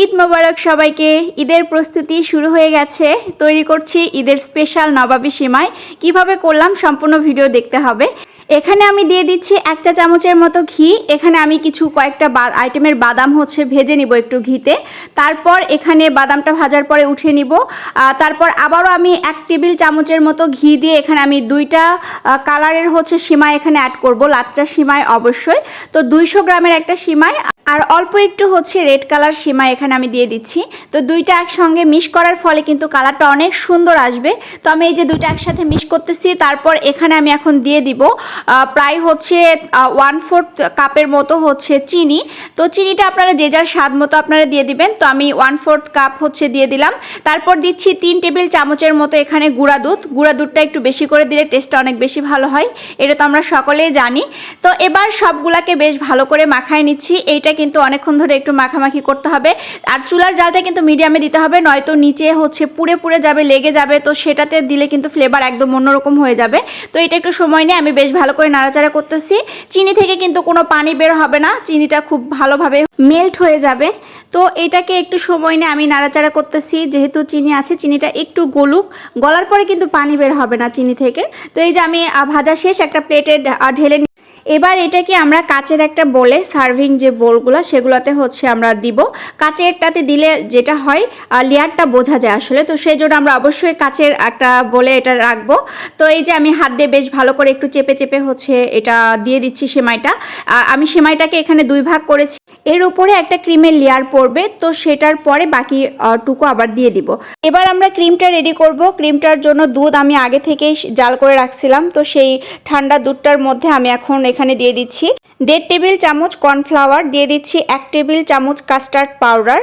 ঈদ মোবারক সবাইকে। ঈদের প্রস্তুতি শুরু হয়ে গেছে। তৈরি করছি ঈদের স্পেশাল নবাবী সীমায় কীভাবে করলাম সম্পূর্ণ ভিডিও দেখতে হবে। এখানে আমি দিয়ে দিচ্ছি একটা চামচের মতো ঘি। এখানে আমি কিছু কয়েকটা বা- আইটেমের বাদাম হচ্ছে ভেজে নিব একটু ঘিতে। তারপর এখানে বাদামটা ভাজার পরে উঠে নিব। তারপর আবারও আমি এক টেবিল চামচের মতো ঘি দিয়ে এখানে আমি দুইটা কালারের হচ্ছে সীমায় এখানে অ্যাড করব। লাচ্চা সীমায় অবশ্যই। তো দুইশো গ্রামের একটা সীমায় আর অল্প একটু হচ্ছে রেড কালার সীমা এখানে আমি দিয়ে দিচ্ছি। তো দুইটা একসঙ্গে মিশ করার ফলে কিন্তু কালারটা অনেক সুন্দর আসবে। তো আমি এই যে দুইটা একসাথে মিশ করতেছি, তারপর এখানে আমি এখন দিয়ে দিব প্রায় হচ্ছে ওয়ান ফোর্থ কাপের মতো হচ্ছে চিনি। তো চিনিটা আপনারা যে যার স্বাদ মতো আপনারা দিয়ে দিবেন। তো আমি ওয়ান ফোর্থ কাপ হচ্ছে দিয়ে দিলাম। তারপর দিচ্ছি তিন টেবিল চামচের মতো এখানে গুঁড়া দুধ। গুঁড়া দুধটা একটু বেশি করে দিলে টেস্টটা অনেক বেশি ভালো হয়। এটা তো আমরা সকলেই জানি। তো এবার সবগুলাকে বেশ ভালো করে মাখায় নিচ্ছি। এইটা কিন্তু অনেকক্ষণ ধরে একটু মাখামাখি করতে হবে। আর চুলার জালটা কিন্তু মিডিয়ামে দিতে হবে, নয়তো নিচে হচ্ছে পুড়ে পুড়ে যাবে, লেগে যাবে, তো সেটাতে দিলে কিন্তু ফ্লেভার একদম অন্যরকম হয়ে যাবে। তো এটা একটু সময় নিয়ে আমি বেশ ভালো করে নাড়াচাড়া করতেছি। চিনি থেকে কিন্তু কোনো পানি বের হবে না, চিনিটা খুব ভালোভাবে মেল্ট হয়ে যাবে। তো এটাকে একটু সময় নিয়ে আমি নাড়াচাড়া করতেছি, যেহেতু চিনি আছে, চিনিটা একটু গলুক, গলার পরে কিন্তু পানি বের হবে না চিনি থেকে। তো এই যে আমি ভাজা শেষ একটা প্লেটে ঢেলে এবার এটাকে আমরা কাচের একটা বলে সার্ভিং যে বোলগুলো, সেগুলোতে হচ্ছে আমরা দিব। কাচেরটাতে দিলে যেটা হয় লেয়ারটা বোঝা যায় আসলে। তো সেই জন্য আমরা অবশ্যই কাচের একটা বলে এটা রাখব। তো এই যে আমি হাত দিয়ে বেশ ভালো করে একটু চেপে চেপে হচ্ছে এটা দিয়ে দিচ্ছি সেমাইটা। আমি সেমাইটাকে এখানে দুই ভাগ করেছি। এর উপরে একটা ক্রিমের লেয়ার পড়বে, তো সেটার পরে বাকি টুকু আবার দিয়ে দিব। এবার আমরা ক্রিমটা রেডি করব। ক্রিমটার জন্য দুধ আমি আগে থেকেই জাল করে রাখছিলাম, তো সেই ঠান্ডা দুধটার মধ্যে আমি এখন এখানে দিয়ে দিচ্ছি। দেড় টেবিল চামচ কর্নফ্লাওয়ার দিয়ে দিচ্ছি এক টেবিল চামচ কাস্টার্ড পাউডার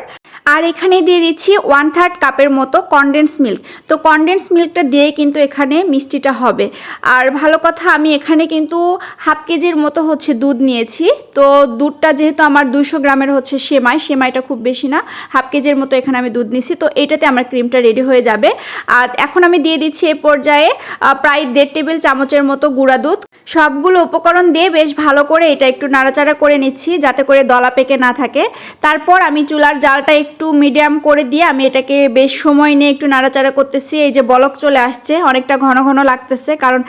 আর এখানে দিয়ে দিচ্ছি ওয়ান থার্ড কাপের মতো কনডেন্স মিল্ক তো কনডেন্স মিল্কটা দিয়ে কিন্তু এখানে মিষ্টিটা হবে। আর ভালো কথা, আমি এখানে কিন্তু হাফ কেজির মতো হচ্ছে দুধ নিয়েছি। তো দুধটা যেহেতু আমার দুশো গ্রামের হচ্ছে সেমাই, সেমাইটা খুব বেশি না। হাফ কেজির মতো এখানে আমি দুধ নিছি তো এটাতে আমার ক্রিমটা রেডি হয়ে যাবে। আর এখন আমি দিয়ে দিচ্ছি এ পর্যায়ে প্রায় দেড় টেবিল চামচের মতো গুঁড়া দুধ। সবগুলো উপকরণ দিয়ে বেশ ভালো করে এটা একটু নাড়াচাড়া করে নিচ্ছি, যাতে করে দলা পেকে না থাকে। তারপর আমি চুলার জালটা একটু মিডিয়াম করে দিয়ে আমি এটাকে বেশ সময় নিয়ে একটু নাড়াচাড়া করতেছি। এই যে বলক চলে আসছে, অনেকটা ঘন ঘন লাগতেছে, কারণ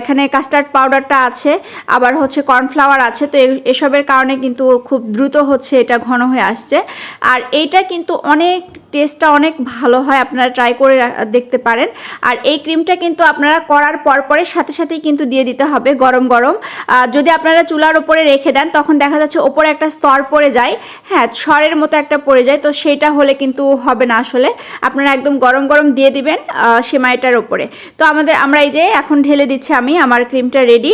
এখানে কাস্টার্ড পাউডারটা আছে, আবার হচ্ছে কর্নফ্লাওয়ার আছে, তো এসবের কারণে কিন্তু খুব দ্রুত হচ্ছে এটা ঘন হয়ে আসছে। আর এইটা কিন্তু অনেক টেস্টটা অনেক ভালো হয়, আপনারা ট্রাই করে দেখতে পারেন। আর এই ক্রিমটা কিন্তু আপনারা করার পর পরে সাথে সাথেই কিন্তু দিয়ে দিতে হবে। গরম গরম। যদি আপনারা চুলার ওপরে রেখে দেন, তখন দেখা যাচ্ছে ওপরে একটা স্তর পড়ে যায়। হ্যাঁ সরের মতো একটা পড়ে যায়। তো সেটা হলে কিন্তু হবে না আসলে। আপনারা একদম গরম গরম দিয়ে দিবেন সেমাইটার ওপরে। তো আমাদের, আমরা এই যে এখন ঢেলে দিচ্ছি আমি, আমার ক্রিমটা রেডি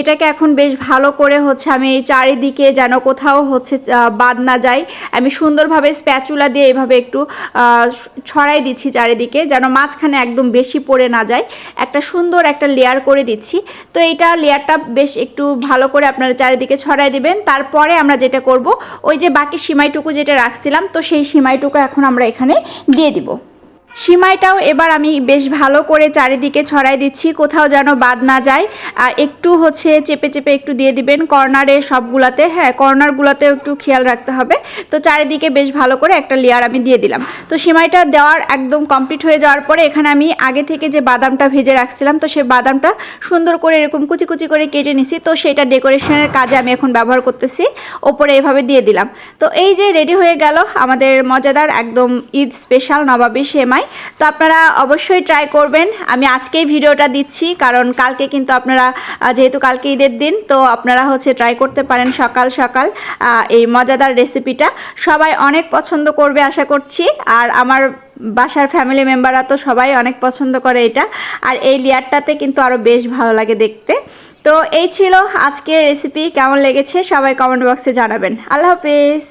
এটাকে এখন বেশ ভালো করে হচ্ছে আমি চারিদিকে যেন কোথাও হচ্ছে বাদ না যায়। আমি সুন্দরভাবে স্প্যাচুলা দিয়ে এভাবে একটু ছড়াই দিচ্ছি চারিদিকে, যেন মাঝখানে একদম বেশি পড়ে না যায়। একটা সুন্দর একটা লেয়ার করে দিচ্ছি। তো এইটা লেয়ারটা বেশ একটু ভালো করে আপনারা চারিদিকে ছড়াই দিবেন। তারপরে আমরা যেটা করব, ওই যে বাকি সিমাইটুকু যেটা রাখছিলাম, তো সেই সিমাইটুকু এখন আমরা এখানে দিয়ে দিব। সিমাইটাও এবার আমি বেশ ভালো করে চারিদিকে ছড়াই দিচ্ছি, কোথাও যেন বাদ না যায়। একটু হচ্ছে চেপে চেপে একটু দিয়ে দিবেন কর্নারে সবগুলাতে। হ্যাঁ কর্নারগুলোতেও একটু খেয়াল রাখতে হবে। তো চারিদিকে বেশ ভালো করে একটা লেয়ার আমি দিয়ে দিলাম। তো সিমাইটা দেওয়ার একদম কমপ্লিট হয়ে যাওয়ার পরে এখানে আমি আগে থেকে যে বাদামটা ভেজে রাখছিলাম, তো সেই বাদামটা সুন্দর করে এরকম কুচি কুচি করে কেটে নিছি। তো সেটা ডেকোরেশনের কাজে আমি এখন ব্যবহার করতেছি। ওপরে এভাবে দিয়ে দিলাম। তো এই যে রেডি হয়ে গেল আমাদের মজাদার একদম ঈদ স্পেশাল নবাবী সেমাই। তো আপনারা অবশ্যই ট্রাই করবেন। আমি আজকেই ভিডিওটা দিচ্ছি, কারণ কালকে কিন্তু আপনারা যেহেতু কালকে ঈদের দিন, তো আপনারা হচ্ছে ট্রাই করতে পারেন সকাল সকাল এই মজাদার রেসিপিটা সবাই অনেক পছন্দ করবে আশা করছি, আর আমার বাসার ফ্যামিলি মেম্বাররা তো সবাই অনেক পছন্দ করে এটা। আর এই লেয়ারটাতে কিন্তু আরও বেশ ভালো লাগে দেখতে। তো এই ছিল আজকের রেসিপি কেমন লেগেছে সবাই কমেন্ট বক্সে জানাবেন। আল্লাহ হাফেজ!